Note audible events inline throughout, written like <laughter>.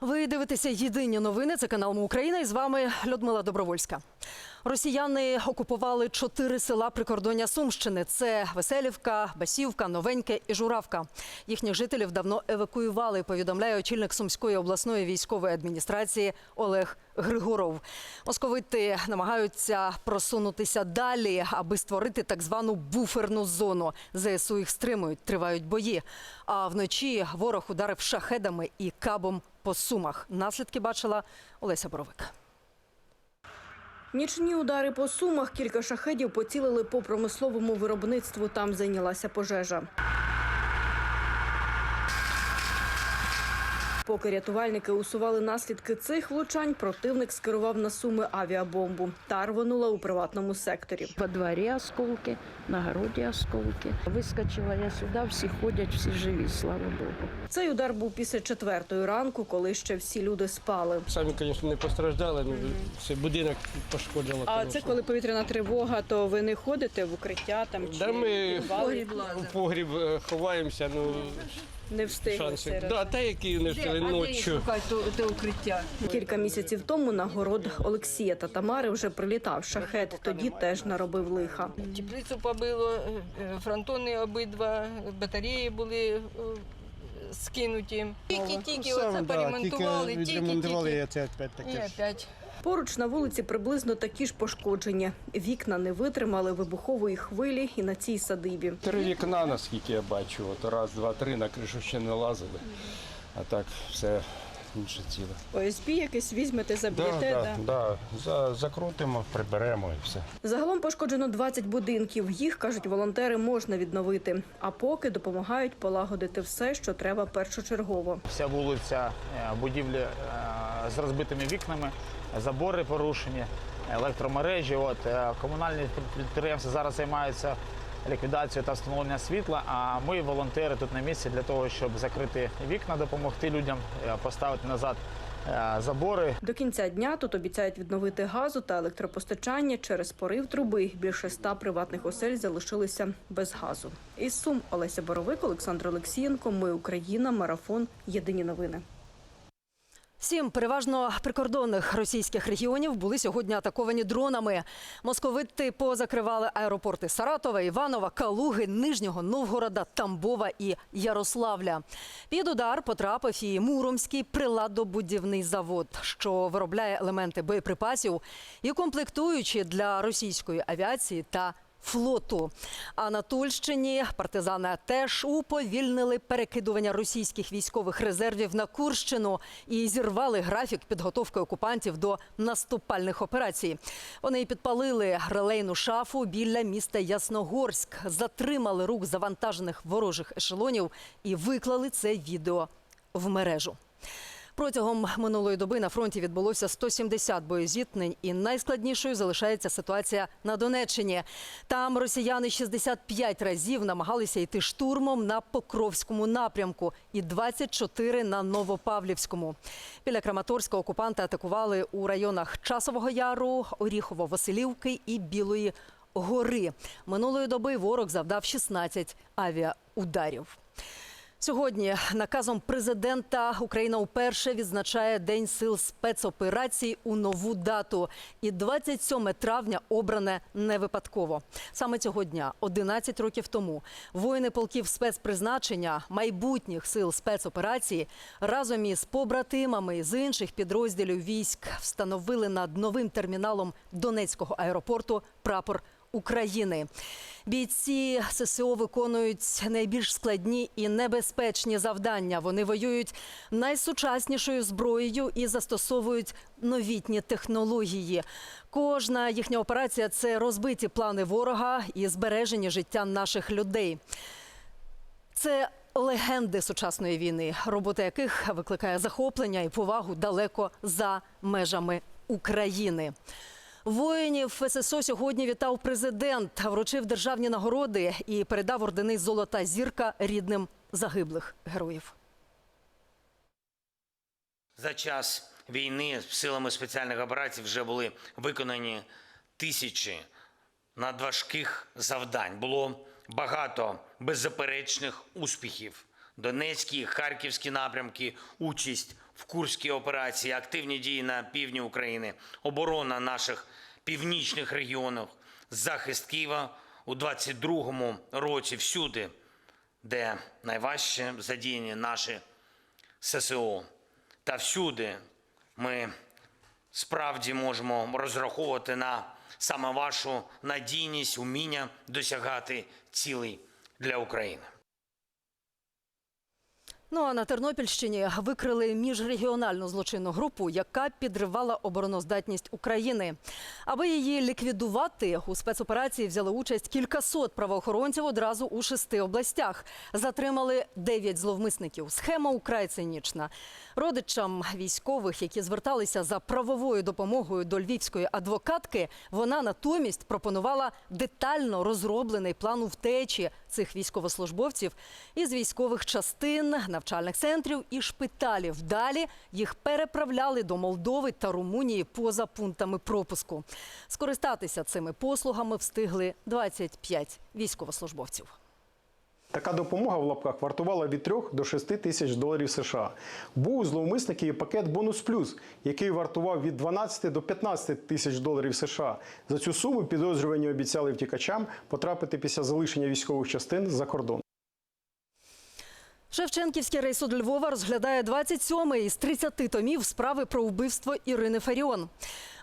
Ви дивитеся єдині новини. Це канал «Ми Україна. І з вами Людмила Добровольська. Росіяни окупували чотири села прикордоння Сумщини: це Веселівка, Басівка, Новеньке і Журавка. Їхніх жителів давно евакуювали. Повідомляє очільник Сумської обласної військової адміністрації Олег Григоров. Московити намагаються просунутися далі, аби створити так звану буферну зону. ЗСУ їх стримують, тривають бої. А вночі ворог ударив шахедами і кабом по сумах. Наслідки бачила Олеся Боровик. Нічні удари по сумах, кілька шахедів поцілили по промисловому виробництву. Там зайнялася пожежа. Поки рятувальники усували наслідки цих влучань, противник скерував на суми авіабомбу. Та рвонула у приватному секторі. Во дворе осколки, на городе осколки. Выскочила я сюда, всі ходять, всі живі, слава Богу. Цей удар був після четвертої ранку, коли ще всі люди спали. Самі, звісно, не постраждали, ну, це будинок пошкодило. А конечно. це коли повітряна тривога, то ви не ходите в укриття там чи Да ми підвали? в погріб е, ховаємося, ну, не встигли шанси. серед. Да, та які не встигли ночі. Кілька місяців тому на город Олексія та Тамари вже прилітав шахет. Тоді теж наробив лиха. Теплицю побило, е, е, фронтони обидва, батареї були е, скинуті. Тільки-тільки оце да, поремонтували, тільки відремонтували, тільки-тільки. і це опять І таке. ж. опять. Поруч на вулиці приблизно такі ж пошкодження. Вікна не витримали вибухової хвилі і на цій садибі. Три вікна, наскільки я бачу. От раз, два, три на кришу ще не лазили. А так все інше ціле. ОСБ якесь візьмете, Да, заб'єте. да, да. За, закрутимо, приберемо і все. Загалом пошкоджено 20 будинків. Їх кажуть, волонтери можна відновити. А поки допомагають полагодити все, що треба першочергово. Вся вулиця, е, будівлі е, з розбитими вікнами, забори порушені, електромережі. От е, комунальні підприємства зараз займаються ліквідацією та встановленням світла. А ми, волонтери, тут на місці для того, щоб закрити вікна, допомогти людям, е, поставити назад е, забори. До кінця дня тут обіцяють відновити газу та електропостачання через порив труби. Більше ста приватних осель залишилися без газу. Із Сум Олеся Боровик, Олександр Олексієнко. Ми Україна. Марафон. Єдині новини. Сім переважно прикордонних російських регіонів були сьогодні атаковані дронами. Московити позакривали аеропорти Саратова, Іванова, Калуги, Нижнього Новгорода, Тамбова і Ярославля. Під удар потрапив і Муромський приладобудівний завод, що виробляє елементи боєприпасів і комплектуючі для російської авіації та флоту. А на Тульщині партизани теж уповільнили перекидування російських військових резервів на Курщину і зірвали графік підготовки окупантів до наступальних операцій. Вони підпалили релейну шафу біля міста Ясногорськ, затримали рук завантажених ворожих ешелонів і виклали це відео в мережу. Протягом минулої доби на фронті відбулося 170 боєзіткнень, і найскладнішою залишається ситуація на Донеччині. Там росіяни 65 разів намагалися йти штурмом на Покровському напрямку і 24 на Новопавлівському. Біля Краматорська окупанти атакували у районах Часового Яру, Оріхово-Василівки і Білої гори. Минулої доби ворог завдав 16 авіаударів. Сьогодні наказом президента Україна вперше відзначає День сил спецоперацій у нову дату. І 27 травня обране не випадково. Саме цього дня, 11 років тому, воїни полків спецпризначення майбутніх сил спецоперації разом із побратимами з інших підрозділів військ встановили над новим терміналом Донецького аеропорту прапор України. Бійці ССО виконують найбільш складні і небезпечні завдання. Вони воюють найсучаснішою зброєю і застосовують новітні технології. Кожна їхня операція це розбиті плани ворога і збереження життя наших людей. Це легенди сучасної війни, робота яких викликає захоплення і повагу далеко за межами України. Воїнів ССО сьогодні вітав президент, вручив державні нагороди і передав ордени Золота зірка рідним загиблих героїв. За час війни силами спеціальних операцій вже були виконані тисячі надважких завдань. Було багато беззаперечних успіхів. Донецькі, Харківські напрямки, участь в Курській операції, активні дії на півдні України, оборона наших північних регіонів, захист Києва у 22-му році всюди, де найважче задіяні наші ССО. Та всюди ми справді можемо розраховувати на саме вашу надійність, уміння досягати цілей для України. Ну а на Тернопільщині викрили міжрегіональну злочинну групу, яка підривала обороноздатність України. Аби її ліквідувати, у спецоперації взяли участь кількасот правоохоронців одразу у шести областях. Затримали дев'ять зловмисників. Схема украй цинічна. Родичам військових, які зверталися за правовою допомогою до львівської адвокатки, вона натомість пропонувала детально розроблений план втечі цих військовослужбовців із військових частин, навчальних центрів і шпиталів. Далі їх переправляли до Молдови та Румунії поза пунктами пропуску. Скористатися цими послугами встигли 25 військовослужбовців. Така допомога в лапках вартувала від 3 до 6 тисяч доларів США. Був у зловмисників і пакет Бонус Плюс, який вартував від 12 до 15 тисяч доларів США. За цю суму підозрювані обіцяли втікачам потрапити після залишення військових частин за кордон. Шевченківський райсуд Львова розглядає 27-й із 30 томів справи про вбивство Ірини Фаріон.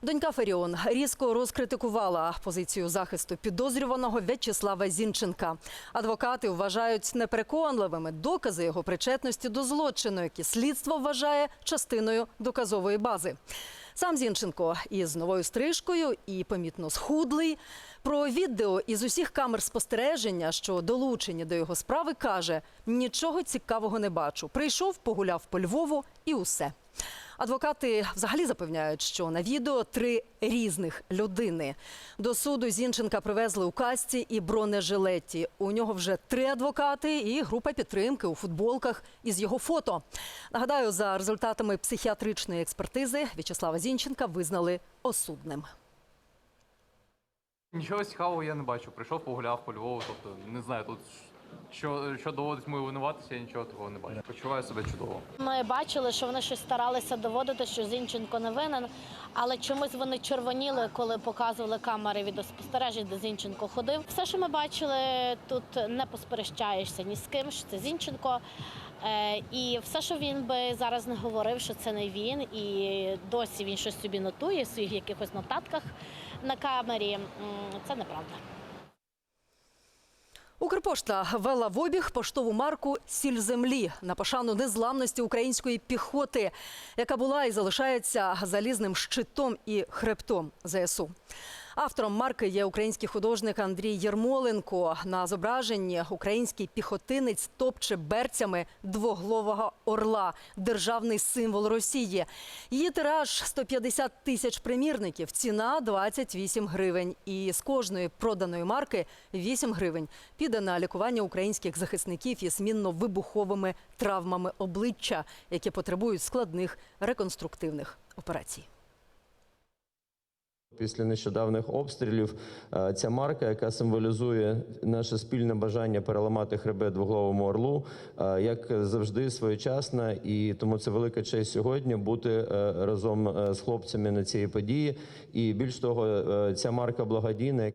Донька Фаріон різко розкритикувала позицію захисту підозрюваного В'ячеслава Зінченка. Адвокати вважають непереконливими докази його причетності до злочину, які слідство вважає частиною доказової бази. Сам Зінченко із новою стрижкою і помітно схудлий. Про відео із усіх камер спостереження, що долучені до його справи, каже: нічого цікавого не бачу. Прийшов, погуляв по Львову і усе. Адвокати взагалі запевняють, що на відео три різних людини. До суду Зінченка привезли у касті і бронежилеті. У нього вже три адвокати і група підтримки у футболках із його фото. Нагадаю, за результатами психіатричної експертизи В'ячеслава Зінченка визнали осудним. Нічого цікавого я не бачу. Прийшов, погуляв по Львову. Тобто не знаю, тут що, що доводить мою винуватися, я нічого такого не бачу. Почуваю себе чудово. Ми бачили, що вони щось старалися доводити, що Зінченко не винен, але чомусь вони червоніли, коли показували камери відеоспостережень, де Зінченко ходив. Все, що ми бачили, тут не посперещаєшся ні з ким, що це Зінченко. Е, І все, що він би зараз не говорив, що це не він, і досі він щось собі нотує в своїх якихось нотатках на камері. Це неправда. Укрпошта вела в обіг поштову марку Сіль землі на пошану незламності української піхоти, яка була і залишається залізним щитом і хребтом ЗСУ. Автором марки є український художник Андрій Єрмоленко. На зображенні український піхотинець топче берцями двоглового орла, державний символ Росії. Її тираж 150 тисяч примірників, ціна 28 гривень. І з кожної проданої марки 8 гривень піде на лікування українських захисників із мінно-вибуховими травмами обличчя, які потребують складних реконструктивних операцій. Після нещодавних обстрілів е, ця марка, яка символізує наше спільне бажання переламати хребет двоглавому орлу, е, як завжди своєчасна, і тому це велика честь сьогодні бути е, разом з хлопцями на цій події. І більш того, ця марка благодійна.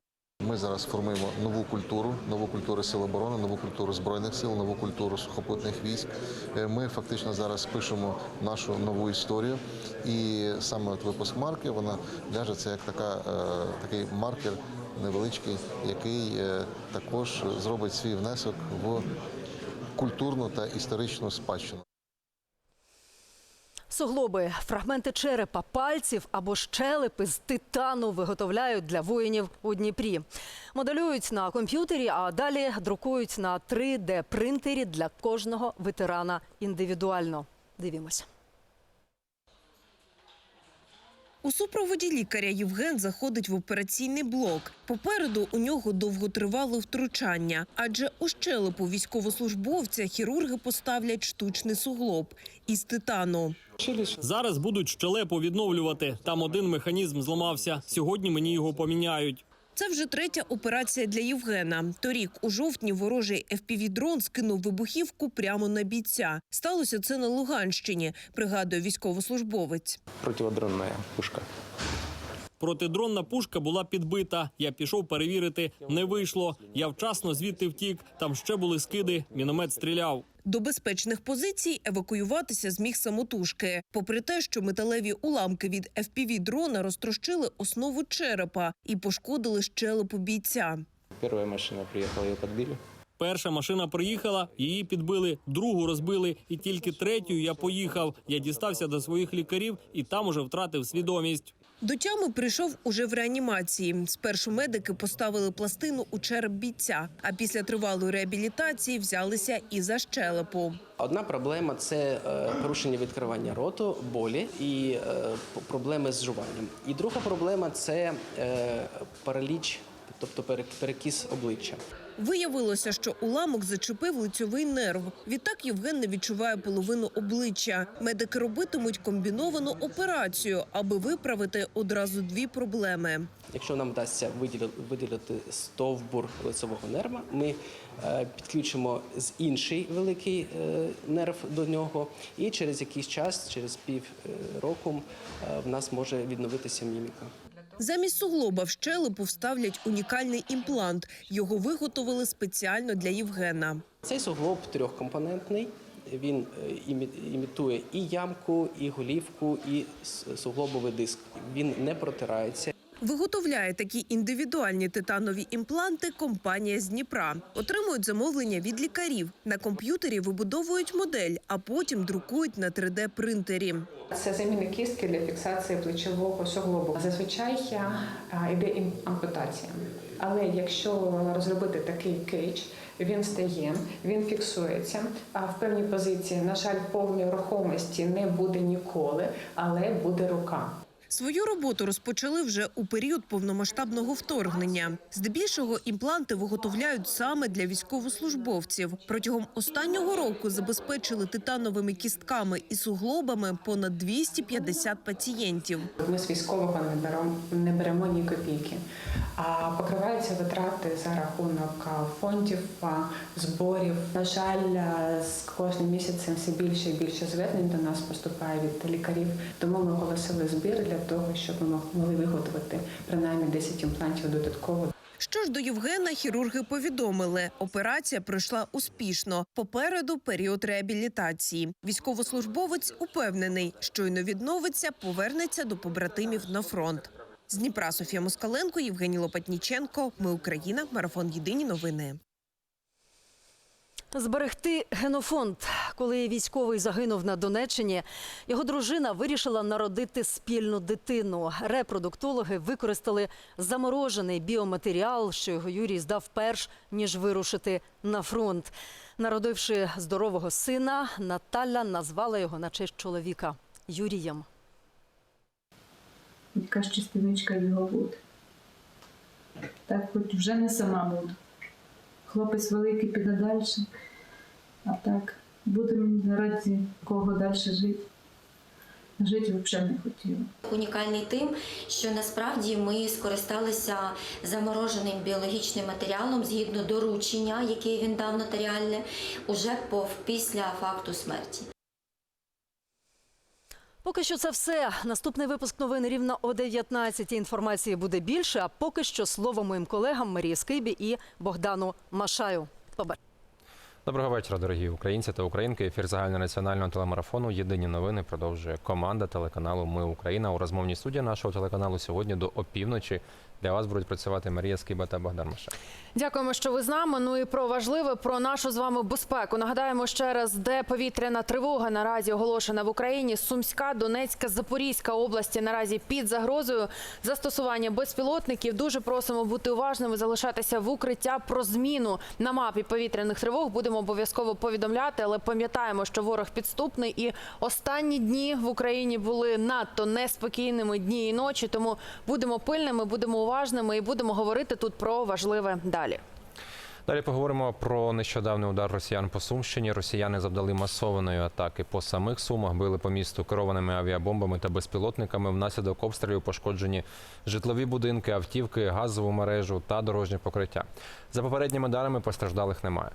Ми зараз формуємо нову культуру, нову культуру сил оборони, нову культуру збройних сил, нову культуру сухопутних військ. Е, Ми фактично зараз пишемо нашу нову історію, і саме от випуск марки вона ляже це як така е, такий маркер невеличкий, який е, також зробить свій внесок в культурну та історичну спадщину. Суглоби, фрагменти черепа, пальців або щелепи з титану виготовляють для воїнів у Дніпрі. Моделюють на комп'ютері, а далі друкують на 3D-принтері для кожного ветерана індивідуально. Дивімося. У супроводі лікаря Євген заходить в операційний блок. Попереду у нього довготривале втручання, адже у щелепу військовослужбовця хірурги поставлять штучний суглоб із титану. Зараз будуть щелепу відновлювати. Там один механізм зламався. Сьогодні мені його поміняють. Це вже третя операція для Євгена. Торік у жовтні ворожий FPV-дрон скинув вибухівку прямо на бійця. Сталося це на Луганщині, пригадує військовослужбовець. Противодронная пушка. Протидронна пушка була підбита. Я пішов перевірити. Не вийшло. Я вчасно звідти втік. Там ще були скиди. Міномет стріляв. До безпечних позицій евакуюватися зміг самотужки. Попри те, що металеві уламки від FPV-дрона розтрощили основу черепа і пошкодили щелепу бійця. Первая машина приехала, ее подбили. Перша машина приїхала, її підбили, другу розбили, і тільки третю я поїхав. Я дістався до своїх лікарів і там уже втратив свідомість. До тями прийшов уже в реанімації. Спершу медики поставили пластину у череп бійця, а після тривалої реабілітації взялися і за щелепу. Одна проблема це е, порушення відкривання роту, болі і е, проблеми з жуванням. І друга проблема це е, параліч, тобто пере- перекіс обличчя. Виявилося, що уламок зачепив лицьовий нерв. Відтак Євген не відчуває половину обличчя. Медики робитимуть комбіновану операцію, аби виправити одразу дві проблеми. Якщо нам вдасться виділити стовбур лицевого нерва, ми е, підключимо з інший великий е, нерв до нього, і через якийсь час, через пів е, року, в нас може відновитися міміка. Замість суглоба в щелепу вставлять унікальний імплант. Його виготовили спеціально для Євгена. Цей суглоб трьохкомпонентний. Він е, імітує і ямку, і голівку, і суглобовий диск. Він не протирається. Виготовляє такі індивідуальні титанові імпланти компанія з Дніпра. Отримують замовлення від лікарів. На комп'ютері вибудовують модель, а потім друкують на 3D-принтері. Це заміна кістки для фіксації плечового суглобу. Зазвичай а, йде ампутація. Але якщо розробити такий кейдж, він стає, він фіксується. А в певній позиції, на жаль, повної рухомості не буде ніколи, але буде рука. Свою роботу розпочали вже у період повномасштабного вторгнення. Здебільшого імпланти виготовляють саме для військовослужбовців. Протягом останнього року забезпечили титановими кістками і суглобами понад 250 пацієнтів. Ми з військового не беремо, не беремо ні копійки. А покриваються витрати за рахунок фондів, зборів. На жаль, з кожним місяцем все більше і більше звернень до нас поступає від лікарів. Тому ми оголосили збір для того, щоб ми могли виготовити принаймні 10 імплантів додатково. Що ж до Євгена, хірурги повідомили, операція пройшла успішно. Попереду період реабілітації. Військовослужбовець упевнений, щойно відновиться, повернеться до побратимів на фронт. З Дніпра Софія Москаленко, Євгеній Лопатніченко. Ми Україна. Марафон. Єдині новини. Зберегти генофонд. Коли військовий загинув на Донеччині, його дружина вирішила народити спільну дитину. Репродуктологи використали заморожений біоматеріал, що його Юрій здав перш ніж вирушити на фронт. Народивши здорового сина, Наталя назвала його на честь чоловіка Юрієм. якась частиничка його буде. Так хоч вже не сама буду. Хлопець великий піде далі, а так будемо раді кого далі жити. Жити взагалі не хотіла. Унікальний тим, що насправді ми скористалися замороженим біологічним матеріалом згідно доручення, яке він дав нотаріальне, уже після факту смерті. Поки що це все. Наступний випуск новин рівно о 19 Інформації буде більше. А поки що слово моїм колегам Марії Скибі і Богдану Машаю. Побачимо. Доброго вечора, дорогі українці та українки. Ефір загальнонаціонального телемарафону Єдині новини продовжує команда телеканалу Ми Україна у розмовній студії нашого телеканалу сьогодні до опівночі. Для вас будуть працювати Марія Скиба та Богдан Маша. Дякуємо, що ви з нами. Ну і про важливе про нашу з вами безпеку. Нагадаємо ще раз, де повітряна тривога наразі оголошена в Україні. Сумська, Донецька, Запорізька області наразі під загрозою застосування безпілотників. Дуже просимо бути уважними, залишатися в укриття про зміну на мапі повітряних тривог. Будемо обов'язково повідомляти, але пам'ятаємо, що ворог підступний і останні дні в Україні були надто неспокійними дні і ночі. Тому будемо пильними, будемо уважними і будемо говорити тут про важливе далі. Далі поговоримо про нещодавний удар росіян по Сумщині. Росіяни завдали масованої атаки по самих сумах, били по місту керованими авіабомбами та безпілотниками. Внаслідок обстрілів пошкоджені житлові будинки, автівки, газову мережу та дорожнє покриття. За попередніми даними постраждалих немає.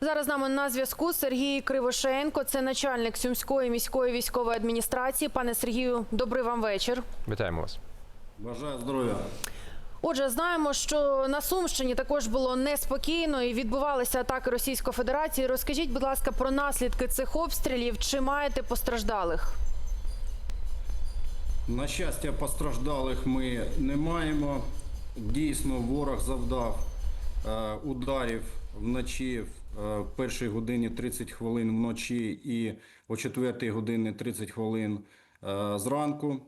Зараз з нами на зв'язку Сергій Кривошеєнко. Це начальник Сумської міської військової адміністрації. Пане Сергію, добрий вам вечір. Вітаємо вас. Бажаю здоров'я. Отже, знаємо, що на Сумщині також було неспокійно і відбувалися атаки Російської Федерації. Розкажіть, будь ласка, про наслідки цих обстрілів. Чи маєте постраждалих? На щастя, постраждалих ми не маємо. Дійсно, ворог завдав е, ударів вночі в е, першій годині 30 хвилин вночі і о 4 годині 30 хвилин е, зранку.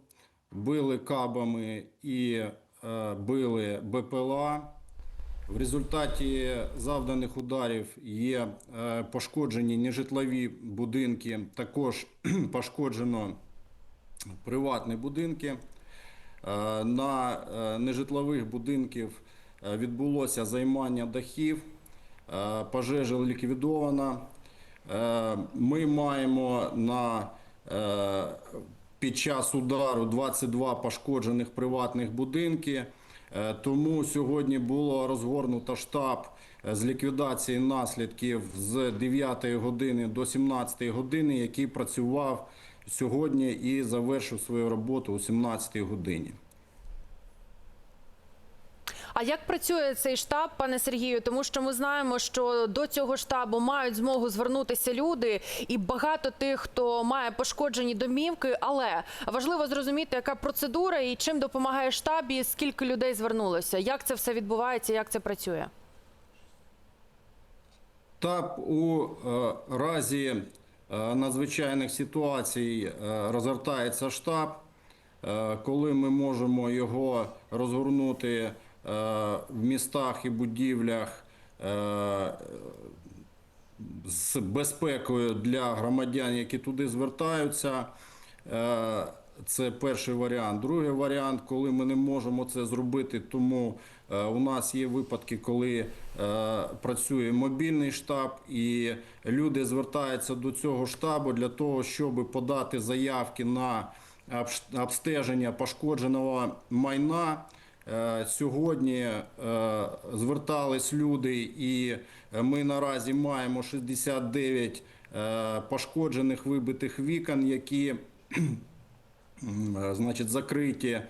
Били кабами і е, били БПЛА. В результаті завданих ударів є е, пошкоджені нежитлові будинки, також <clears throat> пошкоджено приватні будинки. Е, На нежитлових будинків відбулося займання дахів, пожежа ліквідована. Ми маємо на під час удару 22 пошкоджених приватних будинки. Е, Тому сьогодні було розгорнуто штаб е, з ліквідації наслідків з 9 години до 17 години, який працював сьогодні і завершив свою роботу о 17 годині. А як працює цей штаб, пане Сергію? Тому що ми знаємо, що до цього штабу мають змогу звернутися люди, і багато тих, хто має пошкоджені домівки. Але важливо зрозуміти, яка процедура і чим допомагає штаб, і скільки людей звернулося. Як це все відбувається, як це працює? Штаб у е, разі е, надзвичайних ситуацій е, розгортається штаб, коли ми можемо його розгорнути в містах і будівлях е, з безпекою для громадян, які туди звертаються. Е, Це перший варіант. Другий варіант, коли ми не можемо це зробити, тому е, у нас є випадки, коли е, працює мобільний штаб, і люди звертаються до цього штабу для того, щоб подати заявки на обстеження пошкодженого майна. Е, Сьогодні е, звертались люди, і ми наразі маємо 69 е, пошкоджених вибитих вікон, які е, значить, закриті,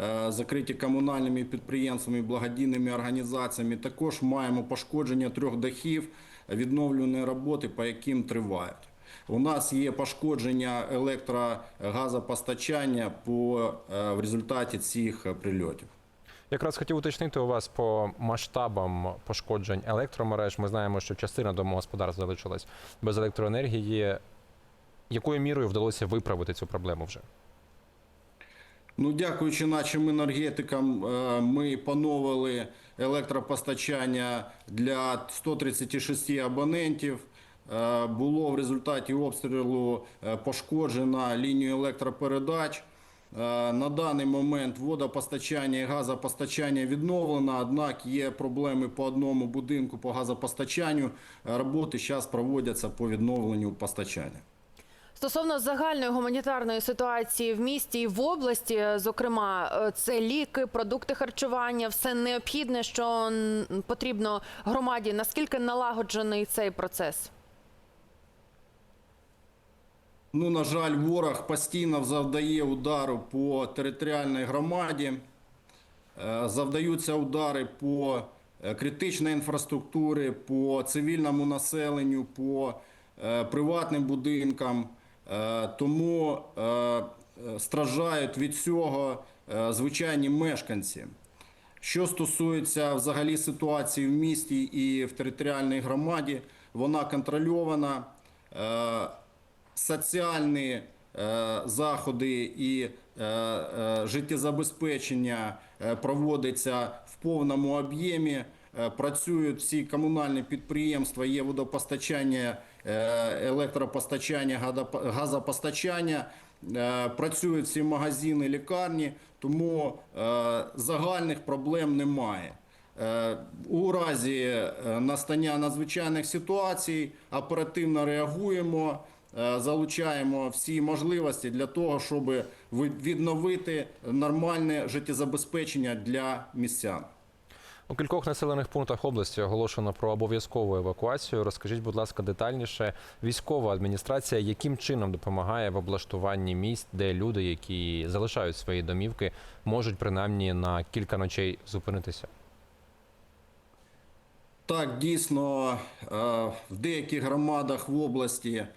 е, закриті комунальними підприємствами, благодійними організаціями. Також маємо пошкодження трьох дахів, відновлювані роботи, по яким тривають. У нас є пошкодження електрогазопостачання по, е, в результаті цих е, прильотів. Якраз хотів уточнити у вас по масштабам пошкоджень електромереж. Ми знаємо, що частина домогосподарств залишилась без електроенергії. Якою мірою вдалося виправити цю проблему вже? Ну, дякуючи нашим енергетикам, е, ми поновили електропостачання для 136 абонентів. Е, Було в результаті обстрілу е, пошкоджена лінію електропередач. Е, На даний момент водопостачання і газопостачання відновлено, однак є проблеми по одному будинку по газопостачанню. Е, Роботи зараз проводяться по відновленню постачання. Стосовно загальної гуманітарної ситуації в місті і в області, зокрема, е, це ліки, продукти харчування, все необхідне, що потрібно громаді. Наскільки налагоджений цей процес? Ну, на жаль, ворог постійно завдає удару по територіальній громаді. Е, Завдаються удари по е, критичній інфраструктурі, по цивільному населенню, по е, приватним будинкам. Тому страждають від цього звичайні мешканці. Що стосується взагалі ситуації в місті і в територіальній громаді, вона контрольована. Соціальні е, заходи і е, е, життєзабезпечення проводиться в повному об'ємі. Працюють всі комунальні підприємства, є водопостачання, електропостачання, газопостачання. Працюють всі магазини, лікарні, тому загальних проблем немає. У разі настання надзвичайних ситуацій оперативно реагуємо, залучаємо всі можливості для того, щоб відновити нормальне життєзабезпечення для містян. У кількох населених пунктах області оголошено про обов'язкову евакуацію. Розкажіть, будь ласка, детальніше, військова адміністрація яким чином допомагає в облаштуванні місць, де люди, які залишають свої домівки, можуть принаймні на кілька ночей зупинитися? Так, дійсно, е, в деяких громадах в області е,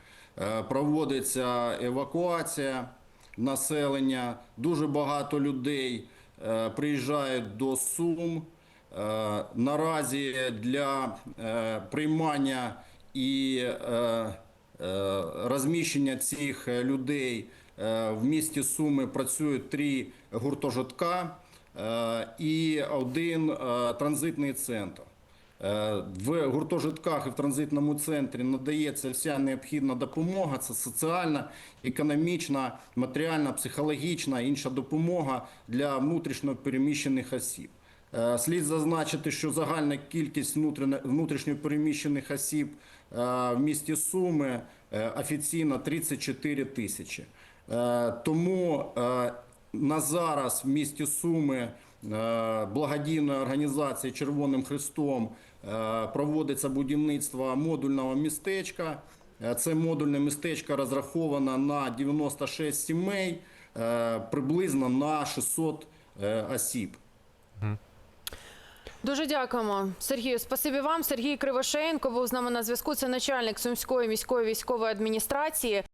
проводиться евакуація населення. Дуже багато людей е, приїжджають до Сум. Е, Наразі для е, приймання і е, е, розміщення цих людей е, в місті Суми працюють три гуртожитка е, і один е, транзитний центр. Е, В гуртожитках і в транзитному центрі надається вся необхідна допомога. Це соціальна, економічна, матеріальна, психологічна, інша допомога для внутрішньо переміщених осіб. Е, Слід зазначити, що загальна кількість внутрішньо- переміщених осіб е, в місті Суми офіційно 34 тисячі. Тому на зараз в місті Суми благодійної організації Червоним Христом проводиться будівництво модульного містечка. Е, Це модульне містечко розраховано на 96 сімей, е, приблизно на 600 е, осіб. Дуже дякуємо, Сергію. Спасибі вам. Сергій Кривошеєнко був з нами на зв'язку. Це начальник Сумської міської військової адміністрації.